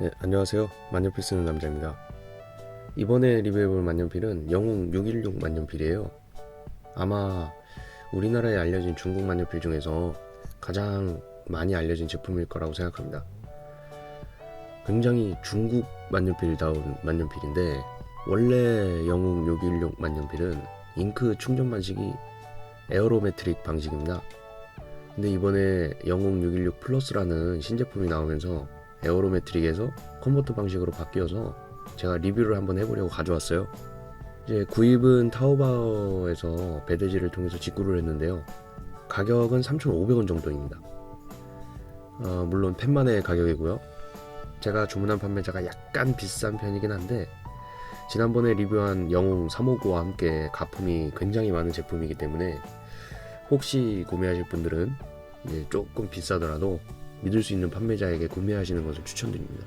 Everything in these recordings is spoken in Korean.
네, 안녕하세요. 만년필 쓰는 남자입니다. 이번에 리뷰해볼 만년필은 영웅 616 만년필이에요. 아마 우리나라에 알려진 중국 만년필 중에서 가장 많이 알려진 제품일 거라고 생각합니다. 굉장히 중국 만년필다운 만년필인데 원래 영웅 616 만년필은 잉크 충전 방식이 에어로메트릭 방식입니다. 근데 이번에 영웅 616 플러스라는 신제품이 나오면서 에어로메트릭에서 컨버터 방식으로 바뀌어서 제가 리뷰를 한번 해보려고 가져왔어요. 이제 구입은 타오바오에서 배대지를 통해서 직구를 했는데요. 가격은 3,500원 정도입니다. 어, 물론 펜만의 가격이고요. 제가 주문한 판매자가 약간 비싼 편이긴 한데 지난번에 리뷰한 영웅 359와 함께 가품이 굉장히 많은 제품이기 때문에 혹시 구매하실 분들은 조금 비싸더라도 믿을 수 있는 판매자에게 구매하시는 것을 추천드립니다.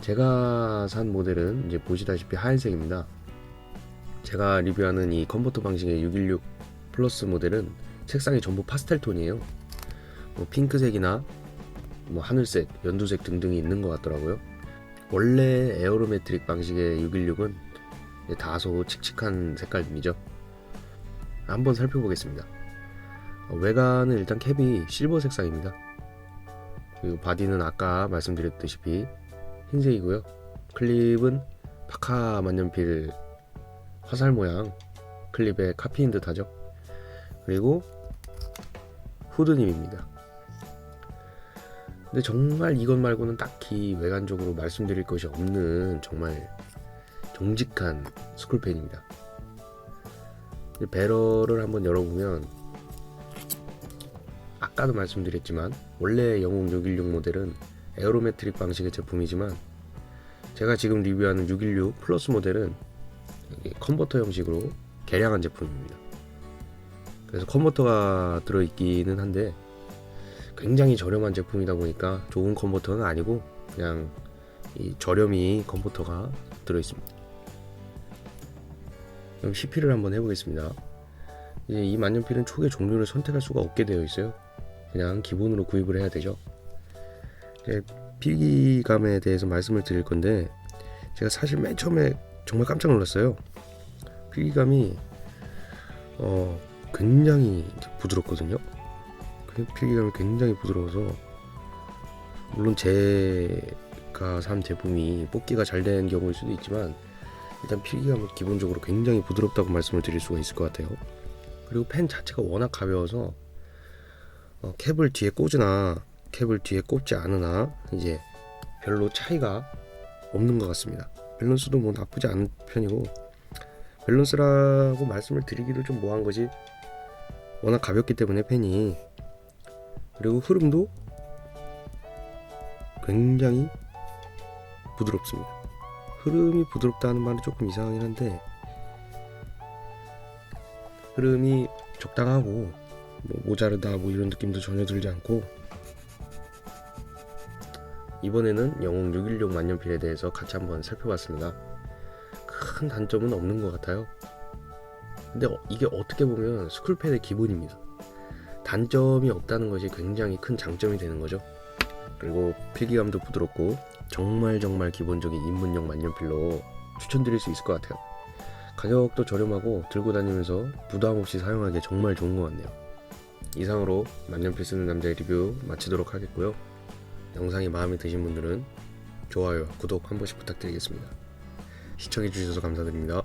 제가 산 모델은 이제 보시다시피 하얀색입니다. 제가 리뷰하는 이 컨버터 방식의 616 플러스 모델은 색상이 전부 파스텔 톤이에요. 뭐 핑크색이나 뭐 하늘색, 연두색 등등이 있는 것 같더라고요. 원래 에어로메트릭 방식의 616은 다소 칙칙한 색깔이죠. 한번 살펴보겠습니다. 어, 외관은 일단 캡이 실버 색상입니다. 그리고 바디는 아까 말씀드렸다시피 흰색이고요. 클립은 파카 만년필 화살 모양 클립에 카피인 듯하죠. 그리고 후드님입니다. 근데 정말 이것 말고는 딱히 외관적으로 말씀드릴 것이 없는 정말 정직한 스쿨펜입니다. 배럴을 한번 열어보면 아까도 말씀드렸지만 원래 영웅 616 모델은 에어로메트릭 방식의 제품이지만 제가 지금 리뷰하는 616 플러스 모델은 컨버터 형식으로 개량한 제품입니다. 그래서 컨버터가 들어있기는 한데 굉장히 저렴한 제품이다 보니까 좋은 컨버터는 아니고 그냥 이 저렴이 컨버터가 들어있습니다. 그럼 CP를 한번 해보겠습니다. 이제 이 만년필은 촉의 종류를 선택할 수가 없게 되어 있어요. 그냥 기본으로 구입을 해야 되죠. 이제 필기감에 대해서 말씀을 드릴 건데 제가 사실 맨 처음에 정말 깜짝 놀랐어요. 필기감이 어 굉장히 부드럽거든요. 그 필기감이 굉장히 부드러워서 물론 제가 산 제품이 뽑기가 잘 된 경우일 수도 있지만 일단 필기감은 기본적으로 굉장히 부드럽다고 말씀을 드릴 수가 있을 것 같아요. 그리고 펜 자체가 워낙 가벼워서 어, 캡을 뒤에 꽂으나 캡을 뒤에 꽂지 않으나 이제 별로 차이가 없는 것 같습니다. 밸런스도 뭐 나쁘지 않은 편이고 밸런스라고 말씀을 드리기도 좀 뭐한 거지 워낙 가볍기 때문에 펜이 그리고 흐름도 굉장히 부드럽습니다. 흐름이 부드럽다는 말은 조금 이상하긴 한데 흐름이 적당하고 뭐 모자르다 뭐 이런 느낌도 전혀 들지 않고 이번에는 영웅 616 만년필에 대해서 같이 한번 살펴봤습니다. 큰 단점은 없는 것 같아요. 근데 어- 이게 어떻게 보면 스쿨펜의 기본입니다. 단점이 없다는 것이 굉장히 큰 장점이 되는 거죠. 그리고 필기감도 부드럽고 정말 정말 기본적인 입문용 만년필로 추천드릴 수 있을 것 같아요. 가격도 저렴하고 들고 다니면서 부담 없이 사용하기에 정말 좋은 것 같네요. 이상으로 만년필 쓰는 남자의 리뷰 마치도록 하겠고요. 영상이 마음에 드신 분들은 좋아요, 구독 한 번씩 부탁드리겠습니다. 시청해주셔서 감사드립니다.